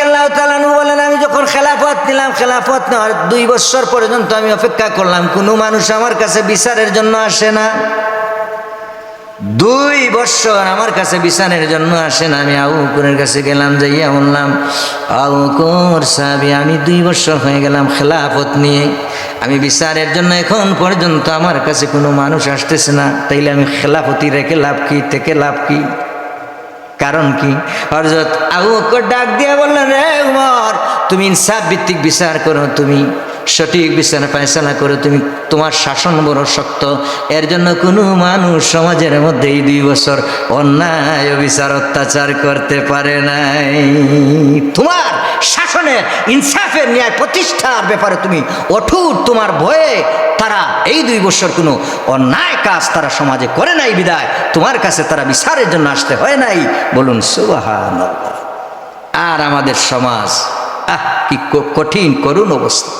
রাদিয়াল্লাহু তাআলা বলেন, আমি যখন খেলাফত নিলাম খেলাফত নেওয়ার দুই বছর পর্যন্ত আমি অপেক্ষা করলাম। কোনো মানুষ আমার কাছে বিচারের জন্য আসে না। দুই বছর আমার কাছে বিচারের জন্য আসেন আমি আবুকুরের কাছে গেলাম, যাইয়া বললাম আবুকুর সাহাবি, আমি দুই বছর হয়ে গেলাম খেলাফত নিয়ে। আমি বিচারের জন্য এখন পর্যন্ত আমার কাছে কোনো মানুষ আসতেছে না। তাইলে আমি খেলাফতি রেখে লাভ কি, থেকে লাভ কি? কারণ কি? হরজত আবু বকর ডাক দিয়ে বললেন রে উমর, তুমি ইনসাফ ভিত্তিক বিচার করো, তুমি সঠিক বিচার ফয়সালা করো, তুমি তোমার শাসন বড় শক্ত। এর জন্য কোনো মানুষ সমাজের মধ্যে এই দুই বছর অন্যায় বিচার অত্যাচার করতে পারে নাই। তোমার শাসনের ইনসাফের ন্যায় প্রতিষ্ঠার ব্যাপারে তুমি অঠুট তোমার ভয়ে তারা এই দুই বছর কোনো অন্যায় কাজ তারা সমাজে করে নাই, বিদায়। তোমার কাছে তারা বিচারের জন্য আসতে হয় নাই। বলুন সুবাহান আর আমাদের সমাজ, আহ, কি কঠিন, করুণ অবস্থা।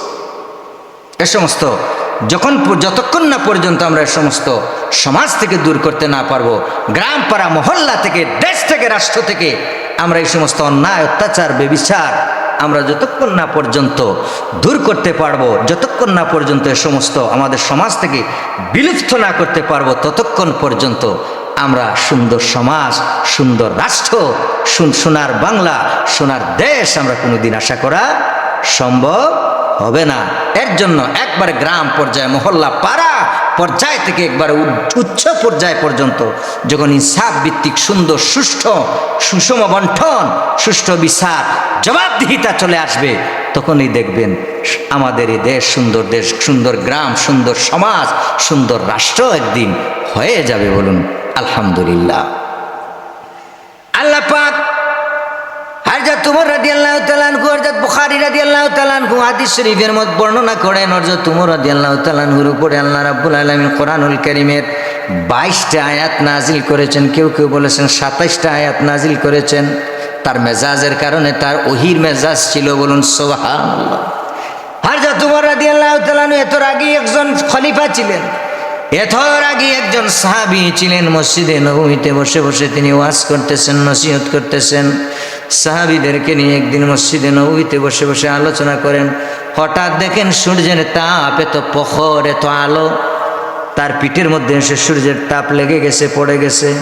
এ সমস্ত, যখন যতক্ষণ না পর্যন্ত আমরা এ সমস্ত সমাজ থেকে দূর করতে না পারব, গ্রাম পাড়া, মহল্লা থেকে, দেশ থেকে, রাষ্ট্র থেকে, আমরা এই সমস্ত অন্যায়, অত্যাচার, বেবিচার আমরা যতক্ষণ না পর্যন্ত দূর করতে পারব, যতক্ষণ না পর্যন্ত এ সমস্ত আমাদের সমাজ থেকে বিলুপ্ত না করতে পারব, ততক্ষণ পর্যন্ত আমরা সুন্দর সমাজ, সুন্দর রাষ্ট্র সুন- সোনার বাংলা, সোনার দেশ আমরা কোনোদিন আশা করা সম্ভব হবে না। এর জন্য একবারে গ্রাম পর্যায়ে, মহল্লা পাড়া পর্যায় থেকে একবারে উচ্চ পর্যায় পর্যন্ত যখন ইনসাফ ভিত্তিক সুন্দর, সুষ্ঠু, সুষম বন্টন, সুষ্ঠু বিচার, জবাবদিহিতা চলে আসবে, তখনই দেখবেন আমাদের এই দেশ সুন্দর দেশ, সুন্দর গ্রাম, সুন্দর সমাজ, সুন্দর রাষ্ট্র একদিন হয়ে যাবে বলুন। আলহামদুলিল্লাহ। আল্লাহ পাক হযরত উমর রাদিয়াল্লাহু তাআলা আনহু, হযরত বুখারী রাদিয়াল্লাহু তাআলা আনহু হাদিস শরীফের মধ্যে বর্ণনা করেন রাদিয়াল্লাহু তাআলা আনহুর উপরে আল্লাহ রাব্বুল আলামিন কোরআনুল কারীমের 22টা আয়াত নাজিল করেছেন। কেউ কেউ বলেছেন 27টা আয়াত নাজিল করেছেন। তার মেজাজের কারণে তার ওহির মেজাজ ছিল বলুন সুবহানাল্লাহ। হযরত উমর রাদিয়াল্লাহু তাআলা আনহু এত আগে একজন খলিফা ছিলেন। এথর আগে একজন সাহাবি ছিলেন মসজিদে নবমীতে বসে বসে তিনি ওয়াজ করতেছেন, নসিহত করতেছেন। সাহাবিদেরকে নিয়ে একদিন মসজিদে নবমীতে বসে বসে আলোচনা করেন। হঠাৎ দেখেন সূর্যের তাপ এত পখর এত আলো। তার পিঠের মধ্যে এসে সূর্যের তাপ লেগে গেছে, পড়ে গেছে।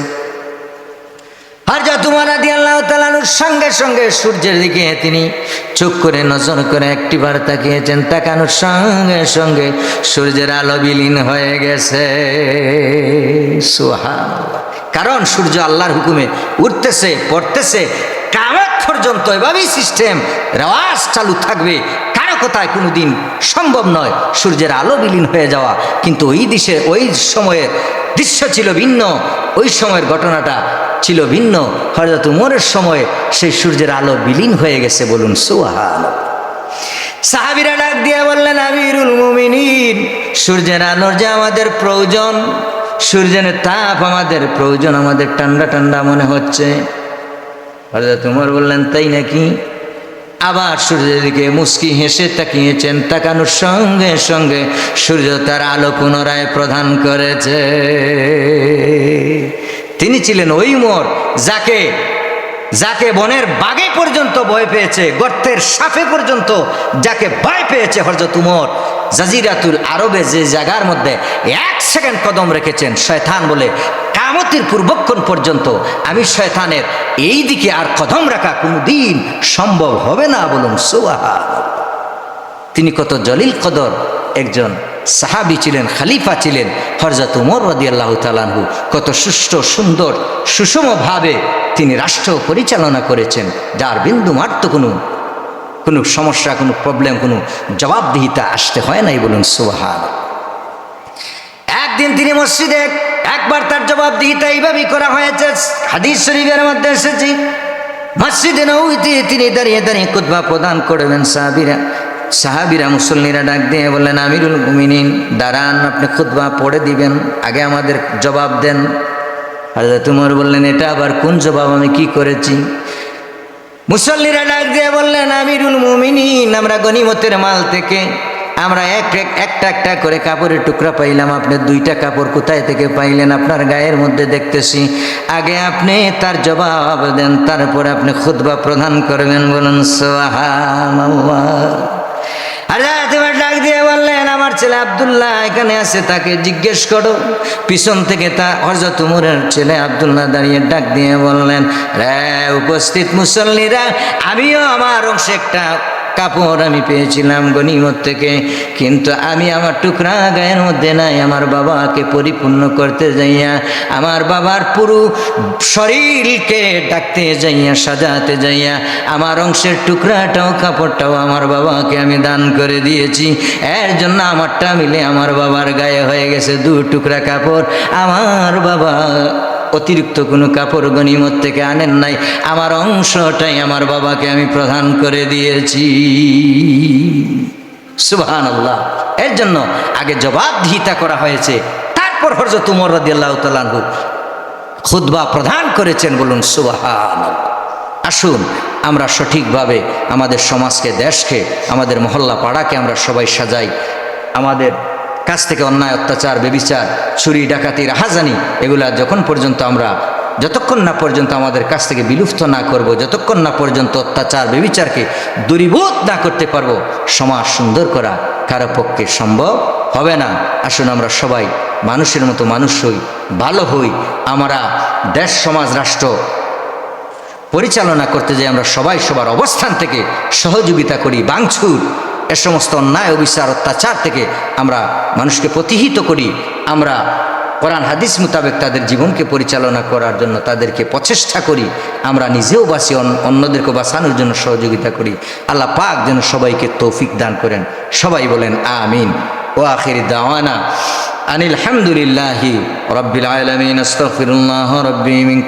সঙ্গে সঙ্গে সূর্যের দিকে তিনি চোখ করে নজর করে একটি একটিবার তাকিয়েছেন, তাকানোর সঙ্গে সঙ্গে সূর্যের আলো বিলীন হয়ে গেছে। সোহা কারণ সূর্য আল্লাহর হুকুমে উঠতেছে, পড়তেছে কামত পর্যন্ত এভাবেই সিস্টেম, রেওয়াজ চালু থাকবে। কারও কথায় কোনোদিন সম্ভব নয় সূর্যের আলো বিলীন হয়ে যাওয়া। কিন্তু ওই দিশে, ওই সময়ের দৃশ্য ছিল ভিন্ন, ওই সময়ের ঘটনাটা ছিল ভিন্ন। হয়তো উমরের সময় সেই সূর্যের আলো বিলীন হয়ে গেছে বলুন সুহান সাহাবিরা ডাক দিয়ে বললেন, আমিরুল মুমিনিন, সূর্যের আলোর যে আমাদের প্রয়োজন, সূর্যের তাপ আমাদের প্রয়োজন, আমাদের ঠান্ডা ঠান্ডা মনে হচ্ছে। হযরত উমর বললেন, তাই নাকি? আবার সূর্যের দিকে মুস্কি হেসে তাকিয়েছেন, তাকানোর সঙ্গে সঙ্গে সূর্য তার আলো পুনরায় প্রদান করেছে। তিনি ছিলেন ওই মোর যাকে যাকে বনের বাগে পর্যন্ত ভয় পেয়েছে, গর্তের সাফে পর্যন্ত যাকে ভয় পেয়েছে হরজত উমর। জাজিরাতুল আরবে যে জায়গার মধ্যে এক সেকেন্ড কদম রেখেছেন, শয়তান বলে কামতির পূর্বক্ষণ পর্যন্ত আমি শয়তানের এই দিকে আর কদম রাখা কোনো দিন সম্ভব হবে না বলুন সুবাহা তিনি কত জলিল কদর। একজন সাহাবি ছিলেন, খালিফা ছিলেন হরজত উমর রদি আল্লাহ তালানহু কত সুষ্ঠু, সুন্দর, সুষমভাবে তিনি রাষ্ট্র পরিচালনা করেছেন। যার বিন্দু মাত্র কোনো কোনো সমস্যা, কোনো প্রবলেম কোনো জবাবদিহিতা আসতে হয় নাই বলুন সুবাহান একদিন তিনি মসজিদে একবার তার জবাবদিহিতা এইভাবেই করা হয়েছে। হাদিস শরীফের মধ্যে এসেছি, মসজিদে নৌইতে তিনি দাঁড়িয়ে দাঁড়িয়ে কুতবা প্রদান করবেন সাহাবিরা। সাহাবিরা মুসল্লিরা ডাক দিয়ে বললেন, আমিরুল মুমিনিন, দাঁড়ান, আপনি খুতবা পড়ে দিবেন, আগে আমাদের জবাব দেন। হাজরত উমর বললেন, এটা আবার কোন জবাব, আমি কি করেছি? মুসল্লিরা ডাক দিয়ে বললেন, আমিরুল মুমিনিন, আমরা গনিমতের মাল থেকে আমরা এক এক একটা একটা করে কাপড়ের টুকরা পাইলাম। আপনি দুইটা কাপড় কোথায় থেকে পাইলেন? আপনার গায়ের মধ্যে দেখতেছি। আগে আপনি তার জবাব দেন, তারপরে আপনি খুতবা প্রদান করবেন। বলুন আর তোমার ডাক দিয়ে বললেন, আমার ছেলে আব্দুল্লাহ এখানে আছে, তাকে জিজ্ঞেস করো। পিছন থেকে তা হজরত উমরের ছেলে আব্দুল্লাহ দাঁড়িয়ে ডাক দিয়ে বললেন, রে, উপস্থিত মুসল্লিরা, আমিও আমার অংশে একটা কাপড় আমি পেয়েছিলাম গনিমত থেকে। কিন্তু আমি আমার টুকরা গায়ের মধ্যে নাই, আমার বাবাকে পরিপূর্ণ করতে যাইয়া, আমার বাবার পুরো শরীরকে ডাকতে যাইয়া, সাজাতে যাইয়া, আমার অংশের টুকরাটাও, কাপড়টাও আমার বাবাকে আমি দান করে দিয়েছি। এর জন্য আমারটা মিলে আমার বাবার গায়ে হয়ে গেছে দু টুকরা কাপড়। আমার বাবা অতিরিক্ত কোনো কাপড় গনিমত থেকে আনেন নাই। আমার অংশটাই আমার বাবাকে আমি প্রদান করে দিয়েছি। সুবহান আল্লাহ এর জন্য আগে জবাবদিহিতা করা হয়েছে। তারপর হরজত উমর রাদিয়াল্লাহু তাআলাহু খুতবা প্রদান করেছেন বলুন সুবহান আসুন, আমরা সঠিকভাবে আমাদের সমাজকে, দেশকে, আমাদের মহল্লা পাড়াকে আমরা সবাই সাজাই। আমাদের কাছ থেকে অন্যায়, অত্যাচার, বেবিচার, চুরি, ডাকাতি, রাহাজানি, এগুলা যখন পর্যন্ত আমরা, যতক্ষণ না পর্যন্ত আমাদের কাছ থেকে বিলুপ্ত না করব, যতক্ষণ না পর্যন্ত অত্যাচার, বেবিচারকে দূরীভূত না করতে পারব, সমাজ সুন্দর করা কারও পক্ষে সম্ভব হবে না। আসুন আমরা সবাই মানুষের মতো মানুষ হই, ভালো হই, আমরা দেশ, সমাজ, রাষ্ট্র পরিচালনা করতে যাই, আমরা সবাই সবার অবস্থান থেকে সহযোগিতা করি, বাংছুর এ সমস্ত অন্যায়, অবিচার, অত্যাচার থেকে আমরা মানুষকে প্রতিহিত করি। আমরা কোরআন, হাদিস মোতাবেক তাদের জীবনকে পরিচালনা করার জন্য তাদেরকে প্রচেষ্টা করি। আমরা নিজেও বাঁচি, অন- অন্যদেরকে বাঁচানোর জন্য সহযোগিতা করি। আল্লাহ পাক যেন সবাইকে তৌফিক দান করেন। সবাই বলেন, আমিন। ও আখির দাওয়ানা, আনিল হামদুলিল্লাহি রব্বিল আলমিন মিন